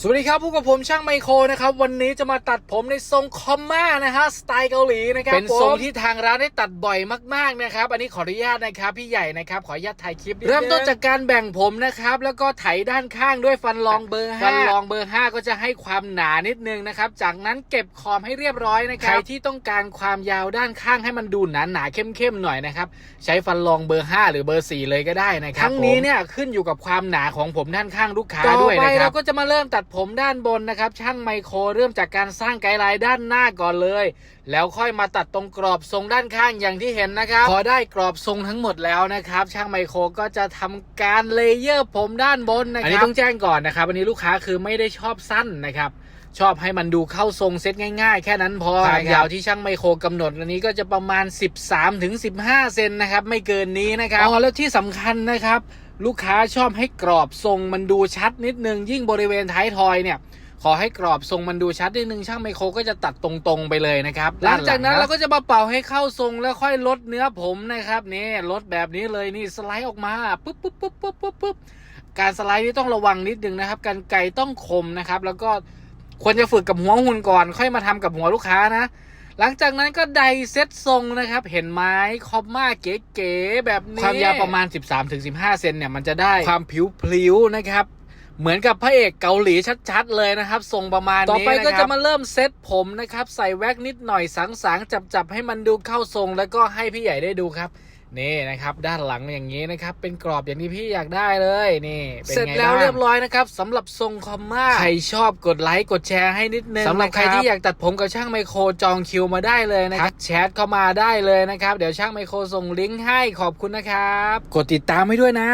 สวัสดีครับพบกับผมช่างไมโครนะครับ วันนี้จะมาตัดผมในทรงคอมมานะฮะสไตล์เกาหลีนะครับเป็นทรงที่ทางร้านได้ตัดบ่อยมากๆนะครับ อันนี้ขออนุญาตนะครับพี่ใหญ่นะครับขออนุญาตถ่ายคลิปนิดนึงเริ่มต้นจากการแบ่งผมนะครับแล้วก็ไถด้านข้างด้วยฟันรองเบอร์5ฟันรองเบอร์ 5 ก็จะให้ความหนานิดนึงนะครับจากนั้นเก็บขอบให้เรียบร้อยนะครับใครที่ต้องการความยาวด้านข้างให้มันดูหนาหนาๆเข้มๆหน่อยนะครับใช้ฟันรองเบอร์ 5 หรือเบอร์ 4 เลยก็ได้นะครับทั้งนี้เนี่ยขึ้นอยู่กับความหนาของผมด้านข้างลูกค้าด้วยนะครับเราก็จะมาเริ่มตัดผมด้านบนนะครับ ช่างไมโครเริ่มจากการสร้างไกด์ไลน์ด้านหน้าก่อนเลย แล้วค่อยมาตัดตรงกรอบทรงด้านข้างอย่างที่เห็นนะครับพอได้กรอบทรงทั้งหมดแล้วนะครับ ช่างไมโครก็จะทำการเลเยอร์ผมด้านบนนะครับอันนี้ต้องแจ้งก่อนนะครับอันนี้ลูกค้าคือไม่ได้ชอบสั้นนะครับ ชอบให้มันดูเข้าทรงเซตง่ายๆ แค่นั้นพอความยาวที่ช่างไมโครกำหนดอันนี้ก็จะประมาณ 13ถึง15เซนนะครับ ไม่เกินนี้นะครับอ๋อแล้วที่สำคัญนะครับ ลูกค้าชอบให้กรอบทรงมันดูชัดนิดนึง ยิ่งบริเวณท้ายทอยเนี่ยขอให้กรอบทรงมันดูชัดนิดนึงช่างไมโครก็จะตัดตรงๆไปเลยนะครับ หลังจากนั้นเราก็จะมาเป่าให้เข้าทรงแล้วค่อยลดเนื้อผมนะครับนี่ลดแบบนี้เลยนี่สไลด์ออกมาปุ๊บปุ๊บปุ๊บปุ๊บปุ๊บปุ๊บการสไลด์นี่ต้องระวังนิดนึงนะครับ การไกลต้องคมนะครับ แล้วก็ ควรจะฝึกกับหัวหุ่นก่อน ค่อยมาทำกับหัวลูกค้านะ หลังจากนั้นก็ไดเซตทรงนะครับ เห็นไหมคอมมาเก๋ๆแบบนี้ ความยาวประมาณ 13-15 เซนเนี่ยมันจะได้ความผิวพลิ้วนะครับเหมือนกับพระเอกเกาหลีชัดๆเลยนะครับทรงประมาณนี้ต่อไปก็จะมาเริ่มเซตผมนะครับ ใส่แว็กนิดหน่อยสังๆจับๆให้มันดูเข้าทรงแล้วก็ให้พี่ใหญ่ได้ดูครับ นี่นะครับด้านหลังอย่างนี้นะครับ เป็นกรอบอย่างที่พี่อยากได้เลยนี่ป็นไงเสร็จแล้วบ้างเรียบร้อยนะครับสำหรับทรงคอมมาใครชอบกดไลค์กดแชร์ให้นิดนึงสำหรับใครที่อยากตัดผมกับช่างไมโครจองคิวมาได้เลยนะครับแชทเข้ามาได้เลยนะครับ เดี๋ยวช่างไมโครส่งลิงก์ให้ขอบคุณนะครับ กดติดตามให้ด้วยนะ